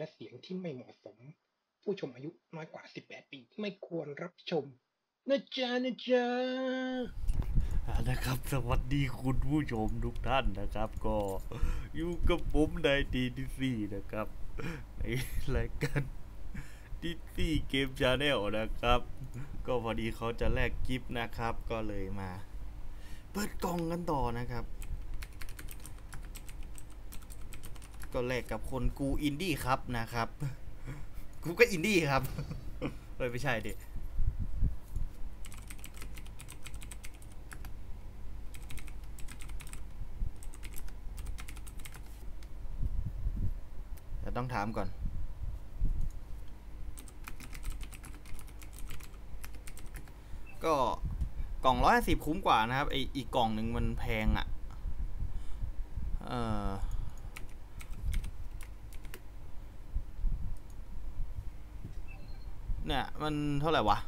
และเสียงที่ไม่เหมาะสม ผู้ชมอายุน้อยกว่า 18 ปีไม่ควรรับชมนะจ๊ะนะจ๊ะนะครับ สวัสดีคุณผู้ชมทุกท่านนะครับ ก็อยู่กับผมในดีดีซีนะครับ ในรายการดีซีเกมชาแนลนะครับ ก็พอดีเขาจะแลกกิฟต์นะครับ ก็เลยมา เปิดกล่องกันต่อนะครับ ก็แลกกับคนกูอินดี้ครับนะครับ กูก็อินดี้ครับเฮ้ยไม่ใช่ดิเดี๋ยวต้องถามก่อน ก็กล่องร้อยสิบคุ้มกว่านะครับไออีกกล่องหนึ่งมันแพงอะ่ะ เออ เนี่ย มันเท่าไหร่วะ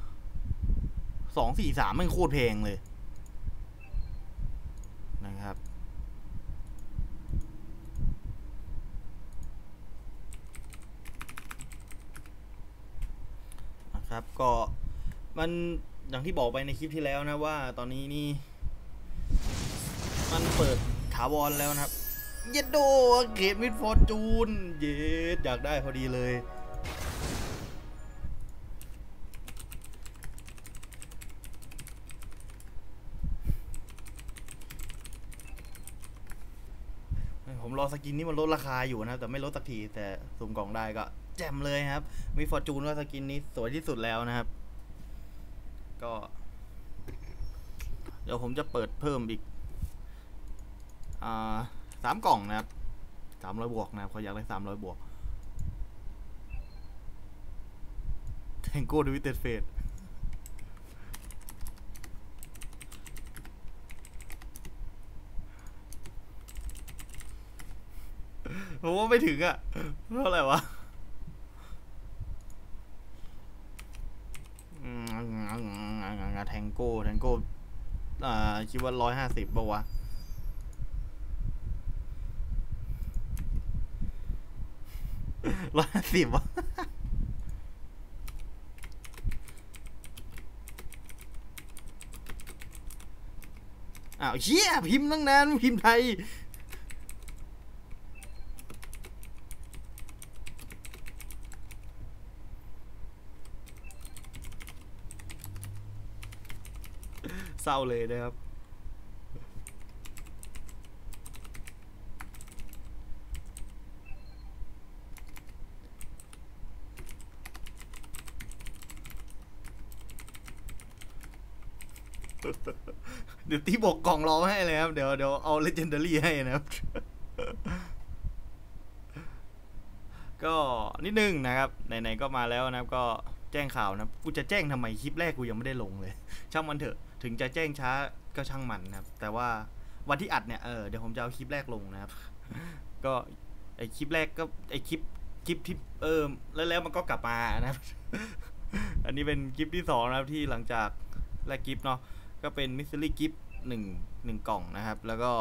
สองสี่สามมันโคตรแพงเลย นะครับ นะครับ ก็มันอย่างที่บอกไปในคลิปที่แล้วนะว่าตอนนี้นี่ มันเปิดถาวรแล้วนะครับ เยดโดเกตมิดฟอร์จูน เยดอยากได้พอดีเลย ผมรอสกินนี้มันลดราคาอยู่นะครับ แต่ไม่ลดสักที แต่สุ่มกล่องได้ก็ แจ่มเลยครับ มีฟอร์จูนว่าสกินนี้สวยที่สุดแล้วนะครับ ก็ เดี๋ยวผมจะเปิดเพิ่มอีกอ่าสามกล่องนะครับสามร้อยบวกนะครับเขาอยากได้สามร้อยบวกแทงโก้ดวิเตเฟส ผมว่าไม่ถึงอะเท่าไหร่วะแทงโก้แทงโก้อ่าคิดว่าร้อยห้าสิบป่าวะร้อยห้าสิบวะอ้าวเชี่ยพิมพ์ตั้งนานพิมพ์ไทย ร้าเลยนะครับเดี๋ยวตีบอกกล่องรอให้เลยครับ เดี๋ยวเดี๋ยวเอาเลเจนดารี่ให้นะครับ ก็นิดนึงนะครับ ไหนๆก็มาแล้วนะครับ ก็แจ้งข่าวนะ กูจะแจ้งทำไมคลิปแรกกูยังไม่ได้ลงเลย ช่างมันเถอะ ถึงจะแจ้งช้าก็ช่างมันนะครับ แต่ว่าวันที่อัดเนี่ยเออเดี๋ยวผมจะเอาคลิปแรกลงนะครับ ก็ไอคลิปแรกก็ไอคลิปคลิปที่เออแล้วแล้วมันก็กลับมานะครับ อันนี้เป็นคลิปที่สองนะครับที่หลังจากแรกคลิปเนาะก็เป็นมิสซิลี่กิฟหนึ่งหนึ่งกล่องนะครับ แล้วก็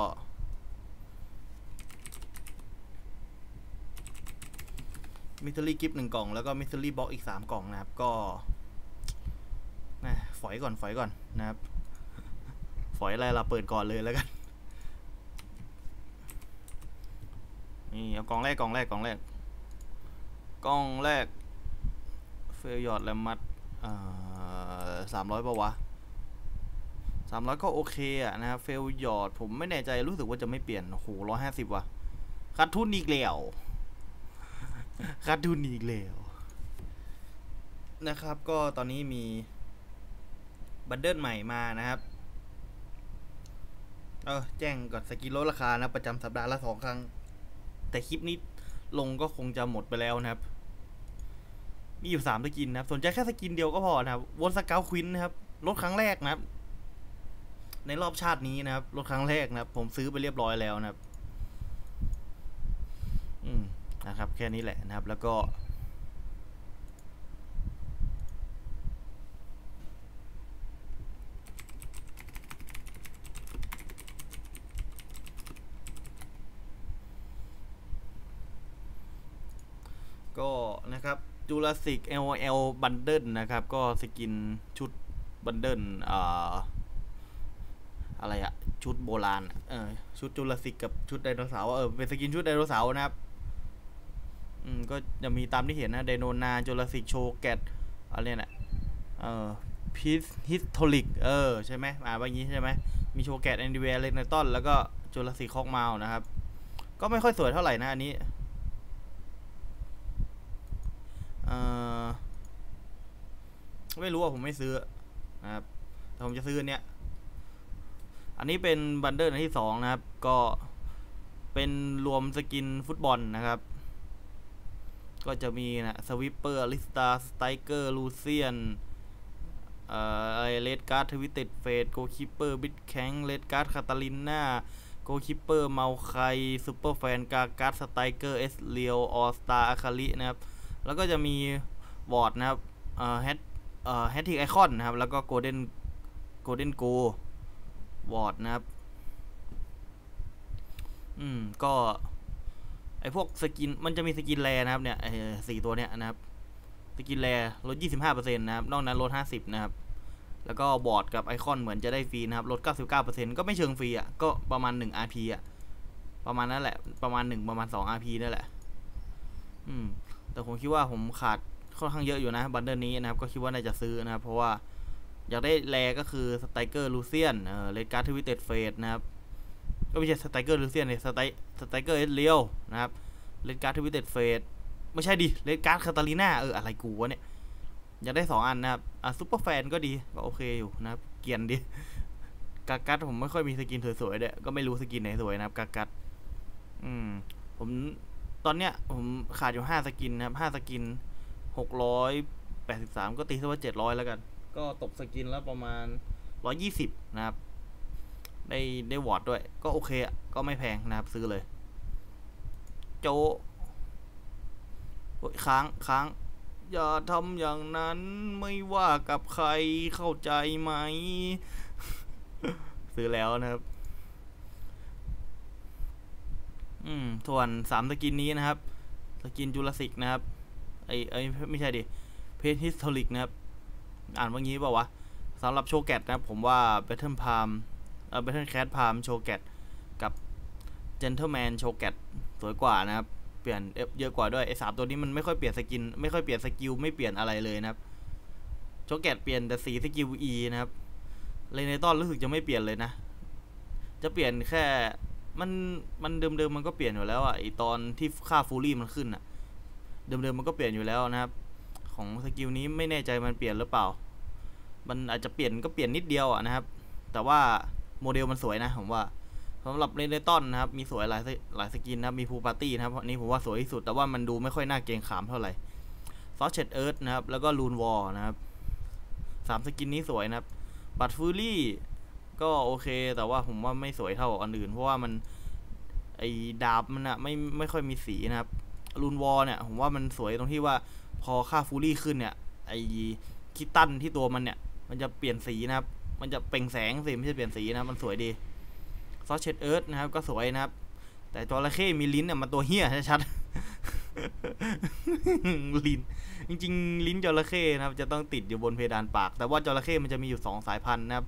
มิสซิลี่กิฟหนึ่งกล่องแล้วก็มิสซิลี่บ็อกอีกสามกล่องนะครับ ก็นะฝอยก่อนฝอยก่อนนะครับ ฝอยอะไรเราเปิดก่อนเลยแล้วกัน นี่เอากองแรกกองแรกกองแรกกล่องแรก เฟลยอดแลมมัดอ่าสามร้อยปะวะสามร้อยก็โอเคอะนะครับ เฟลยอดผมไม่แน่ใจรู้สึกว่าจะไม่เปลี่ยน โอ้โหร้อยห้าสิบวะขาดทุนอีกแล้วขาดทุนอีกแล้วนะครับ ก็ตอนนี้มีบันเดิลใหม่มานะครับ เออแจ้งก่อนสกินลดราคานะ ประจำสัปดาห์ละสองครั้ง แต่คลิปนี้ลงก็คงจะหมดไปแล้วนะครับ มีอยู่สามสกินนะครับ สนใจแค่สกินเดียวก็พอนะครับวนสเกลควินนะครับลดครั้งแรกนะครับ ในรอบชาตินี้นะครับรถครั้งแรกนะครับ ผมซื้อไปเรียบร้อยแล้วนะครับ อืมนะครับ แค่นี้แหละนะครับ แล้วก็ ก็นะครับจูราสิก LOL บันเดิลนะครับ ก็สกินชุดบันเดิลอ่าอะไรอะชุดโบราณเออชุดจูราสิกกับชุดไดโนเสาร์เออเป็นสกินชุดไดโนเสาร์นะครับ อืมก็จะมีตามที่เห็นนะไดโนนาจูราสิกโชแกตอะไรเนี่ยเออพีซฮิสโทลิกเออใช่ไหมอ่าว่าอย่างนี้ใช่ไหมมีโชแกตแอนดิเวเลนตันแล้วก็จูราสิกคอกเมานะครับ ก็ไม่ค่อยสวยเท่าไหร่นะอันนี้เออ ไม่รู้ว่าผมไม่ซื้อนะครับ แต่ผมจะซื้อเนี้ย อันนี้เป็นบันเดิลอันที่สองนะครับ ก็เป็นรวมสกินฟุตบอลนะครับ ก็จะมีนะสวิปเปอร์ลิสตาสไตเกอร์ลูเซียนเอ่อไรเลดการ์ดทวิตเต็ดเฟดโกคิปเปอร์บิดแข็งเลดการ์ดคาตาลิน่าโกคิปเปอร์เมาไคซูเปอร์แฟนกาการ์ดสไตเกอร์เอสเลียวออสตาอาคาลินะครับ แล้วก็จะมีวอร์ดนะครับเอ่อแฮทเอ่อแฮททิกไอคอนนะครับ แล้วก็โกลเด้นโกลเด้นโกวอร์ดนะครับ อืม ก็ ไอพวกสกิน มันจะมีสกินแรนะครับ เนี่ยไอสี่ตัวเนี้ยนะครับ สกินแรลด 25%นะครับ นอกนั้นลด 50 นะครับ แล้วก็บอร์ดกับไอคอนเหมือนจะได้ฟรีนะครับ ลด 99%ก็ไม่เชิงฟรีอะ ก็ประมาณ 1 RP อะ ประมาณนั้นแหละ ประมาณ 1 ประมาณ 2 RP นั่นแหละ อืม แต่ผมคิดว่าผมขาดค่อนข้างเยอะอยู่นะบันเดิลนี้นะครับ ก็คิดว่าน่าจะซื้อนะครับ เพราะว่าอยากได้แรก็คือสไตเกอร์ลูเซียนเออเลดการ์ดทวิตเต็ดเฟสนะครับก็ไม่ใช่สไตเกอร์ลูเซียนเนี่ยสไตสไตเกอร์เอสเลียวนะครับเลดการ์ดทวิตเต็ดเฟสไม่ใช่ดิเลดการ์ดคาตาลีนาเอออะไรกูวะเนี่ยอยากได้สองอันนะครับ อะซุปเปอร์แฟนก็ดีก็โอเคอยู่นะครับ เกียนดีกากัดผมไม่ค่อยมีสกินสวยๆเด้ก็ไม่รู้สกินไหนสวยนะครับกากัด อืม ผม ตอนเนี้ยผมขาดอยู่ห้าสกินนะครับห้าสกินหกร้อยแปดสิบสามก็ตีซะว่าเจ็ดร้อยแล้วกัน ก็ตกสกินแล้วประมาณร้อยี่สิบนะครับ ได้ได้วอร์ดด้วย ก็โอเคอะก็ไม่แพงนะครับ ซื้อเลย โจค้างค้างอย่าทำอย่างนั้นไม่ว่ากับใครเข้าใจไหม ซื้อแล้วนะครับ อืมส่วนสามสกินนี้นะครับ สกินจูราสิกนะครับไอไอไม่ใช่ดิเพจฮิสโทริกนะครับ อ่านว่างี้เปล่าวะสำหรับโชแกตนะครับผมว่า Battle Palm เออ Battle Cat Palm โชแกตกับ Gentleman โชแกตสวยกว่านะครับ เปลี่ยนเยอะกว่าด้วยไอ้สามตัวนี้มันไม่ค่อยเปลี่ยนสกิน ไม่ค่อยเปลี่ยนสกิลไม่เปลี่ยนอะไรเลยนะครับโชแกตเปลี่ยนแต่สีสกิล E นะครับเลเนตอนรู้สึกจะไม่เปลี่ยนเลยนะ จะเปลี่ยนแค่ มันมันเดิมๆมันก็เปลี่ยนอยู่แล้วอะไอตอนที่ค่าฟูรี่มันขึ้นอะ เดิมๆมันก็เปลี่ยนอยู่แล้วนะครับ ของสกิลนี้ไม่แน่ใจมันเปลี่ยนหรือเปล่า มันอาจจะเปลี่ยนก็เปลี่ยนนิดเดียวอะนะครับ แต่ว่าโมเดลมันสวยนะผมว่าสำหรับเรเนตอนนะครับ มีสวยหลายหลายสกินนะครับ มีพูปาร์ตี้นะครับอันนี้ผมว่าสวยที่สุด แต่ว่ามันดูไม่ค่อยน่าเกรงขามเท่าไหร่ซอสเชดเอิร์ธนะครับ แล้วก็ลูนวอลนะครับสามสกินนี้สวยนะครับ บัตฟูรี่ ก็โอเค แต่ว่าผมว่าไม่สวยเท่าอันอื่น เพราะว่ามันไอ้ดาบมันอะไม่ไม่ค่อยมีสีนะครับลูนวอลเนี่ย ผมว่ามันสวยตรงที่ว่าพอค่าฟูรี่ขึ้นเนี่ยไอ้คิตตันที่ตัวมันเนี่ย มันจะเปลี่ยนสีนะครับ มันจะเปล่งแสงสิไม่ใช่เปลี่ยนสีนะมันสวยดีซอสเชดเอิร์ธนะครับ ก็สวยนะครับ แต่จระเข้มีลิ้นเนี่ยมันตัวเฮี้ยชัดลิ้นจริงๆ ลิ้นจระเข้นะครับ จะต้องติดอยู่บนเพดานปาก แต่ว่าจระเข้มันจะมีอยู่สองสายพันธุ์นะครับ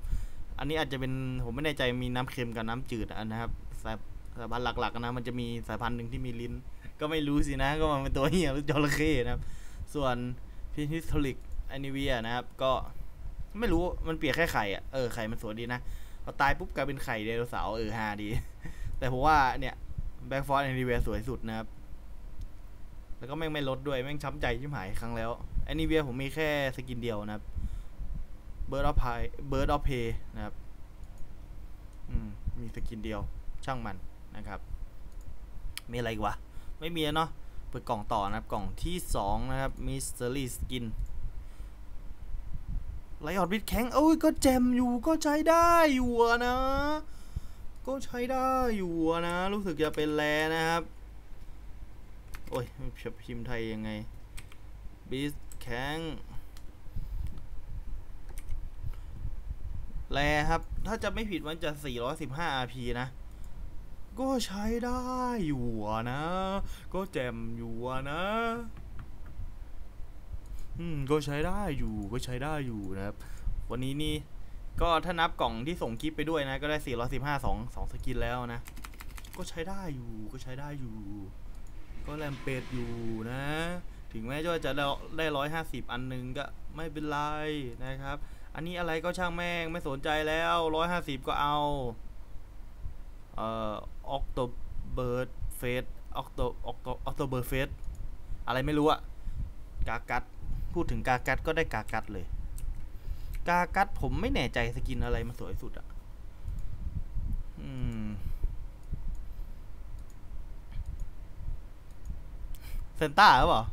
อันนี้อาจจะเป็นผมไม่แน่ใจมีน้ำเค็มกับน้ำจืดนะครับสายสายพันธุ์หลัก ๆ นะ มันจะมีสายพันธุ์หนึ่งที่มีลิ้น ก็ไม่รู้สินะ ก็มันเป็นตัวเฮี้ยหรือจระเข้นะครับ ส่วนพิฮิสโทลิกแอนิเวียนะครับ ก็ไม่รู้มันเปียนแค่ไข่อะเออไข่มันสวยดีนะพอตายปุ๊บกลายเป็นไข่ไดโนเสาร์เออฮาดี แต่ผมว่าเนี่ยแบ็กฟอร์ดแอนิเวียสวยสุดนะครับ แล้วก็แม่งไม่ลดด้วย แม่งช้ำใจชิบหายครั้งแล้วแอนิเวียผมมีแค่สกินเดียวนะครับ เบิร์ดออฟไพเบิร์ดอฟเพย์นะครับอืมมีสกินเดียวช่างมันนะครับ มีอะไรวะ ไม่มีเนาะเปิดกล่องต่อนะครับ กล่องที่สองนะครับมิสเตอรี่สกินไลออดวิดแข็งเอ้ยก็แจมอยู่ก็ใช้ได้อยู่นะ ก็ใช้ได้อยู่นะ รู้สึกจะเป็นแลนะครับ โอ้ยพิมพ์ไทยยังไงบิสแข็ง แลครับ ถ้าจะไม่ผิดมันจะ 415 RP นะ ก็ใช้ได้อยู่นะ ก็แจมอยู่นะอืมก็ใช้ได้อยู่ก็ใช้ได้อยู่นะครับ วันนี้นี่ก็ถ้านับกล่องที่ส่งคลิปไปด้วยนะ ก็ได้ 415สองสองสกินแล้วนะ ก็ใช้ได้อยู่ก็ใช้ได้อยู่ ก็แรมเปดอยู่นะ ถึงแม้ว่าจะได้ได้ร้อยห้าสิบอันหนึงก็ไม่เป็นไรนะครับ อันนี้อะไรก็ช่างแม่งไม่สนใจแล้วร้อยห้าสิบก็เอา เอ่อออกโตเบิร์ดเฟสออกโตออกออกโตเบิร์ดเฟสอะไรไม่รู้อะกากัด พูดถึงกากัดก็ได้กากัดเลย กากัดผมไม่แน่ใจสกินอะไรมาสวยสุดอะอืมเซนต้าหรือเปล่า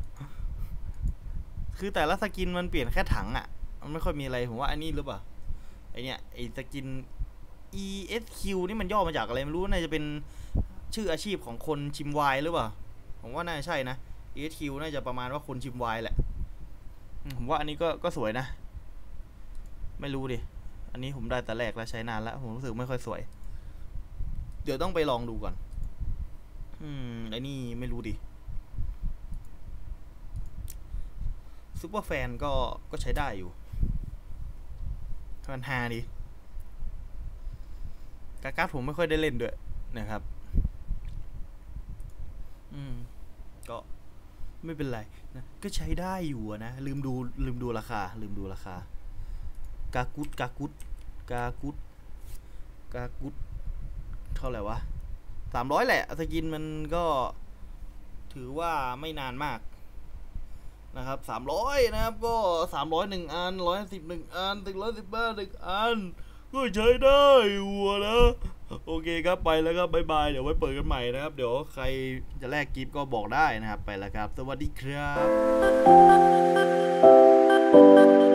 คือแต่ละสกินมันเปลี่ยนแค่ถังอะ มันไม่ค่อยมีอะไรผมว่าอันนี้หรือเปล่าไอเนี้ยไอสกิน ESQ นี่มันย่อมาจากอะไรไม่รู้น่าจะเป็นชื่ออาชีพของคนชิมไวน์หรือเปล่า ผมว่าน่าจะใช่นะ ESQ น่าจะประมาณว่าคนชิมไวน์แหละ ผมว่าอันนี้ก็ก็สวยนะ ไม่รู้ดิ อันนี้ผมได้แต่แรกแล้วใช้นานแล้ว ผมรู้สึกไม่ค่อยสวย เดี๋ยวต้องไปลองดูก่อน อืมไอ้นี่ไม่รู้ดิซูเปอร์แฟนก็ก็ใช้ได้อยู่ มันฮาดีกากาผมไม่ค่อยได้เล่นด้วยนะครับ อืม ก็ไม่เป็นไรนะ ก็ใช้ได้อยู่นะ ลืมดูลืมดูราคา ลืมดูราคา กากุดกากุดกากุดกากุดเท่าไหร่วะสามร้อยแหละ สกินมันก็ถือว่าไม่นานมาก นะครับสามร้อยนะครับก็สามร้อยหนึ่งอันร้อยสิบหนึ่งอันถึงร้อยสิบห้าหนึ่งอันก็ใช้ได้วัวนะโอเคครับไปแล้วครับบายบายเดี๋ยวไว้เปิดกันใหม่นะครับ เดี๋ยวใครจะแลกกิฟต์ก็บอกได้นะครับไปแล้วครับ สวัสดีครับ